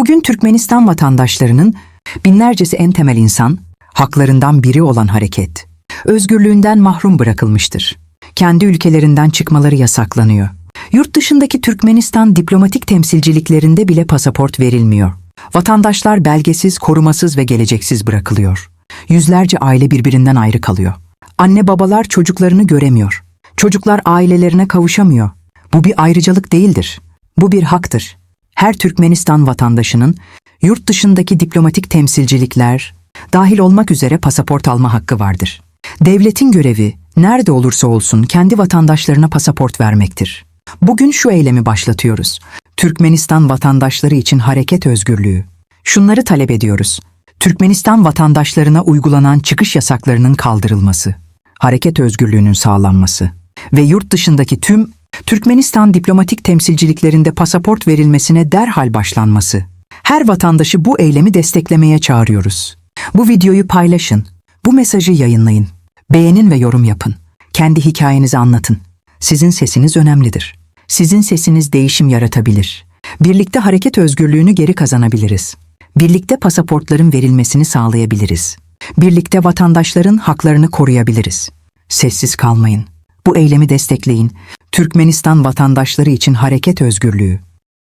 Bugün Türkmenistan vatandaşlarının binlercesi en temel insan, haklarından biri olan hareket, özgürlüğünden mahrum bırakılmıştır. Kendi ülkelerinden çıkmaları yasaklanıyor. Yurt dışındaki Türkmenistan diplomatik temsilciliklerinde bile pasaport verilmiyor. Vatandaşlar belgesiz, korumasız ve geleceksiz bırakılıyor. Yüzlerce aile birbirinden ayrı kalıyor. Anne babalar çocuklarını göremiyor. Çocuklar ailelerine kavuşamıyor. Bu bir ayrıcalık değildir. Bu bir haktır. Her Türkmenistan vatandaşının yurt dışındaki diplomatik temsilcilikler dahil olmak üzere pasaport alma hakkı vardır. Devletin görevi nerede olursa olsun kendi vatandaşlarına pasaport vermektir. Bugün şu eylemi başlatıyoruz. Türkmenistan vatandaşları için hareket özgürlüğü. Şunları talep ediyoruz. Türkmenistan vatandaşlarına uygulanan çıkış yasaklarının kaldırılması, hareket özgürlüğünün sağlanması ve yurt dışındaki tüm Türkmenistan diplomatik temsilciliklerinde pasaport verilmesine derhal başlanması. Her vatandaşı bu eylemi desteklemeye çağırıyoruz. Bu videoyu paylaşın, bu mesajı yayınlayın, beğenin ve yorum yapın. Kendi hikayenizi anlatın. Sizin sesiniz önemlidir. Sizin sesiniz değişim yaratabilir. Birlikte hareket özgürlüğünü geri kazanabiliriz. Birlikte pasaportların verilmesini sağlayabiliriz. Birlikte vatandaşların haklarını koruyabiliriz. Sessiz kalmayın. Bu eylemi destekleyin. Türkmenistan vatandaşları için hareket özgürlüğü.